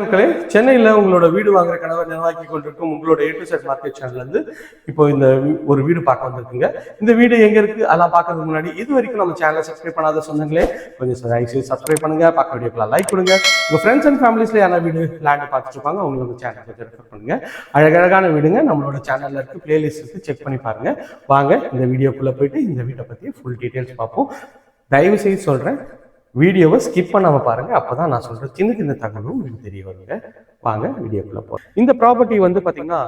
மக்களே சென்னையில் உங்களோட வீடு வாங்குற கனவை நிர்வாகி கொண்டிருக்கும் உங்களோட ஏ டு செட் மார்க்கெட் சேனல்லேருந்து இப்போ இந்த ஒரு வீடு பார்க்க வந்திருக்குங்க. இந்த வீடு எங்கே இருக்குது அதெல்லாம் பார்க்கறதுக்கு முன்னாடி இது வரைக்கும் நம்ம சேனலை சப்ஸ்கிரைப் பண்ணாத சொந்தங்களே கொஞ்சம் தயவுசெய்து சப்ஸ்கிரைப் பண்ணுங்க பார்க்க வீடியோக்கெல்லாம் லைக் கொடுங்க. உங்கள் ஃப்ரெண்ட்ஸ் அண்ட் ஃபேமிலிஸில் யாரா வீடு லேண்ட் பார்த்துருப்பாங்க இருப்பாங்க சேனல் கொஞ்சம் ரெஃபர் பண்ணுங்க. அழகழகான வீடுங்க நம்மளோட சேனலில் இருக்குது பிளேலிஸ்ட் இருக்குது செக் பண்ணி பாருங்க. வாங்க இந்த வீடியோக்குள்ளே போயிட்டு இந்த வீட்டை பற்றி ஃபுல் டீடைல்ஸ் பார்ப்போம். தயவு செய்து சொல்கிறேன் வீடியோவை ஸ்கிப் பண்ணாமல் பாருங்கள் அப்போ தான் நான் சொல்கிற சின்ன சின்ன தகவலும் உங்களுக்கு தெரிய வருங்க. வாங்க வீடியோக்குள்ளே போகிறோம் இந்த ப்ராப்பர்ட்டி வந்து பார்த்தீங்கன்னா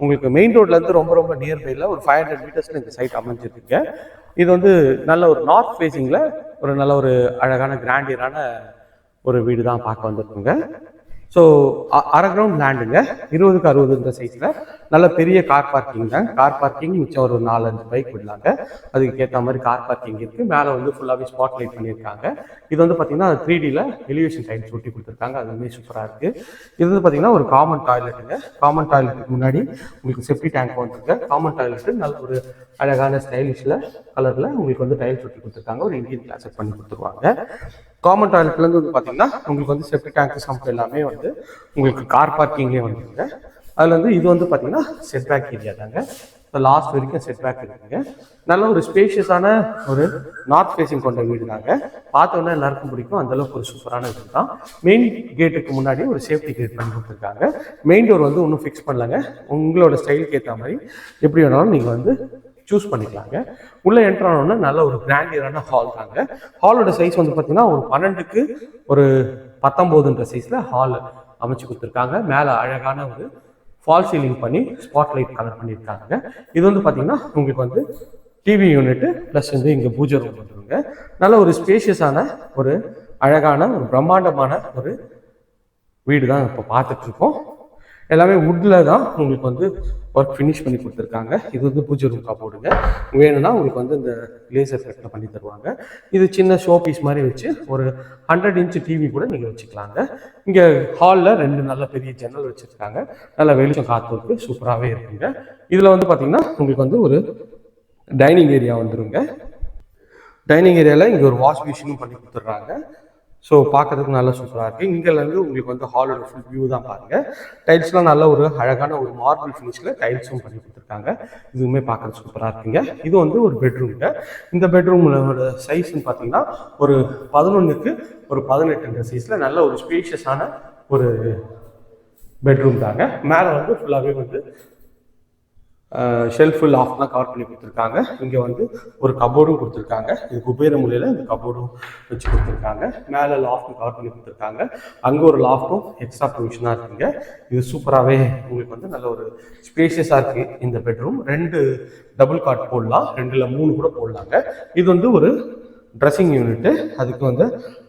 உங்களுக்கு மெயின் ரோட்லேருந்து ரொம்ப ரொம்ப நியர்பையில் ஒரு ஃபைவ் ஹண்ட்ரட் மீட்டர்ஸில் இந்த சைட் அமைஞ்சிருக்கு இது வந்து நல்ல ஒரு நார்த் ஃபேஸிங்கில் ஒரு நல்ல ஒரு அழகான கிராண்டியரான ஒரு வீடு தான் பார்க்க வந்திருக்குங்க. ஸோ அரை கிரவுண்ட் லேண்டுங்க இருபதுக்கு அறுபதுன்ற சைஸில் நல்ல பெரிய கார் பார்க்கிங் தான் கார் பார்க்கிங் மிச்சம் ஒரு நாலஞ்சு பைக் விடலாங்க. அதுக்கு ஏற்ற மாதிரி கார் பார்க்கிங் இருக்குது மேலே வந்து ஃபுல்லாகவே ஸ்பாட் லைட் பண்ணியிருக்காங்க. இது வந்து பார்த்தீங்கன்னா த்ரீ டியில் எலிவேஷன் டைல்ஸ் சுட்டி கொடுத்துருக்காங்க. அதுவுமே சூப்பராக இருக்குது இது வந்து பார்த்தீங்கன்னா ஒரு காமன் டாய்லெட்டுங்க காமன் டாய்லெட்டுக்கு முன்னாடி உங்களுக்கு செப்டி டேங்க் வந்துருக்கு காமன் டாய்லெட்டு நல்ல ஒரு அழகான ஸ்டைலிஷில் கலரில் உங்களுக்கு வந்து டைல்ஸ் சுட்டி கொடுத்துருக்காங்க. ஒரு இந்தியன் கிளாஸ் பண்ணி கொடுத்துருவாங்க. காமன் டாய்லெட்லேருந்து வந்து பார்த்தீங்கன்னா உங்களுக்கு வந்து செப்டி டேங்க் சம்ப் எல்லாமே வந்து உங்களுக்கு கார் பார்க்கிங்லேயே வந்துருங்க. அதில் வந்து இது வந்து பார்த்தீங்கன்னா செட் பேக் ஏரியா தாங்க. இப்போ லாஸ்ட் வரைக்கும் செட் பேக் இருக்குங்க. நல்ல ஒரு ஸ்பேஷியஸான ஒரு நார்த் ஃபேஸிங் கொண்ட வீடு தாங்க. பார்த்தோன்னா எல்லாருக்கும் பிடிக்கும். அந்த அளவுக்கு ஒரு சூப்பரான வீடு தான். மெயின் கேட்டுக்கு முன்னாடி ஒரு சேஃப்டி கேட் பண்ணி கொடுத்துருக்காங்க. மெயின் டோர் வந்து ஒன்றும் ஃபிக்ஸ் பண்ணலங்க. உங்களோட ஸ்டைலுக்கு ஏற்ற மாதிரி எப்படி வேணாலும் நீங்கள் வந்து சூஸ் பண்ணிக்கலாங்க. உள்ளே என்ட்ரு ஆனோன்னா நல்ல ஒரு கிராண்டியரான ஹால் தாங்க. ஹாலோட சைஸ் வந்து பார்த்தீங்கன்னா ஒரு பன்னெண்டுக்கு ஒரு பத்தொம்போதுன்ற சைஸில் ஹால் அமைச்சு கொடுத்துருக்காங்க. மேலே அழகான ஒரு ஃபால் சீலிங் பண்ணி ஸ்பாட் லைட் கலர் பண்ணியிருக்காங்க. இது வந்து பார்த்தீங்கன்னா உங்களுக்கு வந்து டிவி யூனிட்டு ப்ளஸ் வந்து இங்கே பூஜை ரூம் வந்துருங்க. நல்ல ஒரு ஸ்பேஷியஸான ஒரு அழகான ஒரு பிரம்மாண்டமான ஒரு வீடு தான் இப்போ பார்த்துட்ருக்கோம் எல்லாமே வுட்டில் தான் உங்களுக்கு வந்து ஒர்க் ஃபினிஷ் பண்ணி கொடுத்துருக்காங்க. இது வந்து பூஜை ரூம் காப்போடுங்க வேணும்னா உங்களுக்கு வந்து இந்த லேசர் கட்டில் பண்ணி தருவாங்க. இது சின்ன ஷோ பீஸ் மாதிரி வச்சு ஒரு ஹண்ட்ரட் இன்ச் டிவி கூட நீங்கள் வச்சுக்கலாங்க. இங்கே ஹாலில் ரெண்டு நல்ல பெரிய ஜன்னல் வச்சுருக்காங்க. நல்ல வெளிச்சம் காற்று இருக்கு. சூப்பராகவே இருக்குங்க. இதில் வந்து பார்த்தீங்கன்னா உங்களுக்கு வந்து ஒரு டைனிங் ஏரியா வந்துருங்க. டைனிங் ஏரியாவில் இங்கே ஒரு வாஷ் மிஷினும் பண்ணி கொடுத்துட்றாங்க. ஸோ பார்க்கறதுக்கு நல்லா சூப்பராக இருக்குது இங்கேருந்து உங்களுக்கு வந்து ஹாலோட ஃபுல் வியூ தான் பாருங்கள் டைல்ஸ்லாம் நல்ல ஒரு அழகான ஒரு மார்பிள் ஃபினிஷில் டைல்ஸும் பண்ணி கொடுத்துருக்காங்க. இதுவுமே பார்க்கறது சூப்பராக இருக்குங்க. இது வந்து ஒரு பெட்ரூம்ங்க இந்த பெட்ரூமோட சைஸ்ன்னு பார்த்தீங்கன்னா ஒரு பதினொன்றுக்கு ஒரு பதினெட்டுன்ற சைஸில் நல்ல ஒரு ஸ்பேஷியஸான ஒரு பெட்ரூம் தாங்க. மேலே வந்து ஃபுல்லாகவே வந்து ஷெல்ஃப் லாஃப்ட்லாம் கவர் பண்ணி கொடுத்துருக்காங்க. இங்கே வந்து ஒரு கபோர்டும் கொடுத்துருக்காங்க. இது குபேர முறையில் இந்த கபோர்டும் வச்சு கொடுத்துருக்காங்க. மேலே லாஃப்ட்டும் கவர் பண்ணி கொடுத்துருக்காங்க. அங்கே ஒரு லாஃப்ட்டும் எக்ஸ்ட்ரா ப்ரொவிஷனாக இருக்குங்க. இது சூப்பராகவே உங்களுக்கு வந்து நல்ல ஒரு ஸ்பேஷியஸாக இருக்குது இந்த பெட்ரூம் ரெண்டு டபுள் காட் போடலாம். ரெண்டில் மூணு கூட போடலாங்க. இது வந்து ஒரு ட்ரெஸ்ஸிங் யூனிட்டு அதுக்கு வந்து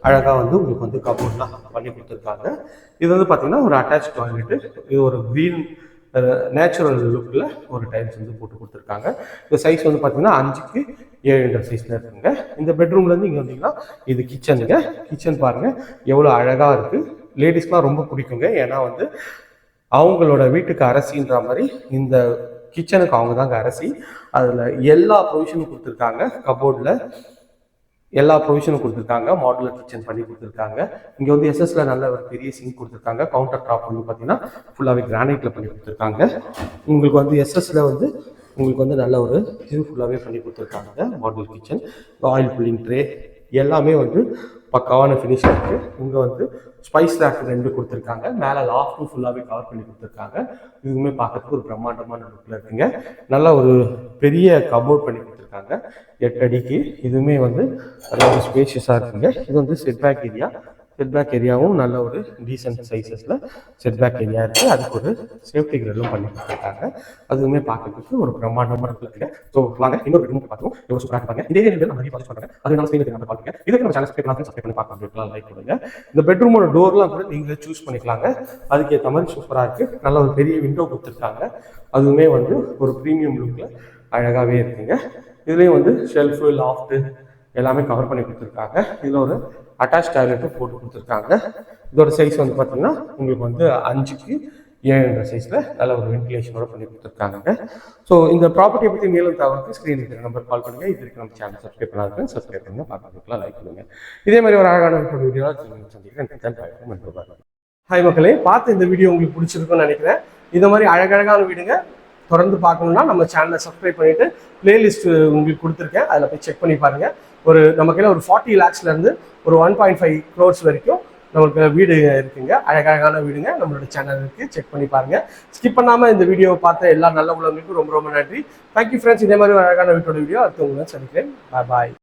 அழகாக வந்து உங்களுக்கு வந்து கபோர்ட்லாம் பண்ணி கொடுத்துருக்காங்க. இது வந்து பார்த்திங்கன்னா ஒரு அட்டாச் டாய்லெட்டு இது ஒரு க்ரீன் நேச்சுரல் லுக்கில் ஒரு டைல்ஸ் வந்து போட்டு கொடுத்துருக்காங்க. இந்த சைஸ் வந்து பார்த்தீங்கன்னா அஞ்சுக்கு ஏழுன்ற சைஸில் இருக்குங்க. இந்த பெட்ரூம்லேருந்து இங்கே வந்தீங்கன்னா இது கிச்சனுங்க கிச்சன் பாருங்கள் எவ்வளோ அழகாக இருக்குது லேடிஸ்க்குலாம் ரொம்ப பிடிக்குங்க. ஏன்னா வந்து அவங்களோட வீட்டுக்கு அரசின்ற மாதிரி இந்த கிச்சனுக்கு அவங்க தாங்க அரசி. அதில் எல்லா ப்ரொவிஷனும் கொடுத்துருக்காங்க. கபோர்டில் எல்லா ப்ரொவிஷனும் கொடுத்துருக்காங்க. மாடுலர் கிச்சன் பண்ணி கொடுத்துருக்காங்க. இங்கே வந்து எஸ்எஸ்ல நல்ல ஒரு பெரிய சிங்க் கொடுத்துருக்காங்க. கவுண்டர் டாப் வந்து பார்த்தீங்கன்னா ஃபுல்லாகவே கிரானைட்டில் பண்ணி கொடுத்துருக்காங்க. உங்களுக்கு வந்து எஸ்எஸ்ல வந்து உங்களுக்கு வந்து நல்ல ஒரு இது ஃபுல்லாகவே பண்ணி கொடுத்துருக்காங்க. Modular kitchen oil pulling tray எல்லாமே வந்து பக்காவான ஃபினிஷ் இருக்குது இங்கே வந்து ஸ்பைஸ் ரேக் ரெண்டு கொடுத்துருக்காங்க. மேலே லாஃப்ட்டும் ஃபுல்லாகவே கவர் பண்ணி கொடுத்துருக்காங்க. இதுவுமே பார்க்கறதுக்கு ஒரு பிரம்மாண்டமான லுக்கில் இருக்குங்க. நல்ல ஒரு பெரிய கபோர்ட் பண்ணி கொடுத்துருக்காங்க. எட்டு அடிக்கு இதுவுமே வந்து நல்ல ஒரு ஸ்பேஷியஸாக இருக்குங்க. இது வந்து செட்பேக் ஏரியா செட்பேக் ஏரியாவும் நல்ல ஒரு டீசென்ட் சைஸஸில் செட்பேக் ஏரியா இருக்குது அதுக்கு ஒரு சேஃப்டி கிரெல்லும் பண்ணி கொடுத்துருக்காங்க. அதுவுமே பார்க்கறதுக்கு ஒரு பிரம்மாண்டமாக இருக்குங்க. ஸோ வாங்க இன்னொரு ரூம் பார்த்துவோம் எவ்வளோ சூப்பராக இருப்பாங்க இதே ரெண்டு நிறைய பார்த்து பண்ணுறாங்க அது நான் ஸ்க்ரீனுக்கு நம்ம பார்த்துங்க இதுக்கு நம்ம சேனல் சப்ஸ்கிரைப் பண்ணி சப்ஸ்கிரைப் பண்ணி பார்க்கலாம் லைக் பண்ணுங்க. இந்த பெட்ரூமோட டோர்லாம் கூட நீங்களே சூஸ் பண்ணிக்கலாங்க. அதுக்கேற்ற மாதிரி சூப்பராக இருக்குது நல்ல ஒரு பெரிய விண்டோ கொடுத்துருக்காங்க. அதுவுமே வந்து ஒரு ப்ரீமியம் லுக்கில் அழகாகவே இருக்குங்க இதுலேயும் வந்து ஷெல்ஃபு லாஃப்ட்டு எல்லாமே கவர் பண்ணி கொடுத்துருக்காங்க. இதில் ஒரு அட்டாச் டாய்லெட்டும் போட்டு கொடுத்துருக்காங்க. இதோட சைஸ் வந்து பார்த்தீங்கன்னா உங்களுக்கு வந்து அஞ்சுக்கு ஏழுன்ற சைஸில் நல்ல ஒரு வென்டிலேஷனோட பண்ணி கொடுத்துருக்காங்க. ஸோ இந்த ப்ராப்பர்ட்டியை பற்றி மேலும் தகவலுக்கு ஸ்க்ரீன் இருக்கிற நம்பர் கால் பண்ணுங்கள் இது நம்ம சேனல் சப்ஸ்கிரைப் பண்ணாதுக்கு சப்ஸ்கிரைப் பண்ணுங்கள் பார்க்கலாம் லைக் பண்ணுங்கள் இதே மாதிரி ஒரு அழகான வீடியோ சந்திக்கிறேன். ஹாய் மக்களே பார்த்து இந்த வீடியோ உங்களுக்கு பிடிச்சிருக்கும்னு நினைக்கிறேன். இந்த மாதிரி அழகழகான வீடுங்க. தொடர்ந்து பார்க்கணும்னா நம்ம சேனலை சப்ஸ்கிரைப் பண்ணிவிட்டு பிளேலிஸ்ட் உங்களுக்கு கொடுத்துருக்கேன். அதில் போய் செக் பண்ணி பாருங்கள் ஒரு நம்ம கையில் ஒரு ஃபார்ட்டி லேக்ஸ்லேருந்து ஒரு ஒன் பாயிண்ட் ஃபைவ் க்ரோர்ஸ் வரைக்கும் நம்மளுக்கு வீடு இருக்குங்க. அழகழகான வீடுங்க. நம்மளோட சேனல் இருக்குது செக் பண்ணி பாருங்கள் ஸ்கிப் பண்ணாமல் இந்த வீடியோவை பார்த்த எல்லா நல்ல உள்ளவங்களுக்கும் ரொம்ப ரொம்ப நன்றி. தேங்க்யூ ஃப்ரெண்ட்ஸ் இதே மாதிரி ஒரு அழகான வீட்டோட வீடியோ அடுத்து உங்களை சந்திக்கிறேன். பாய் பாய்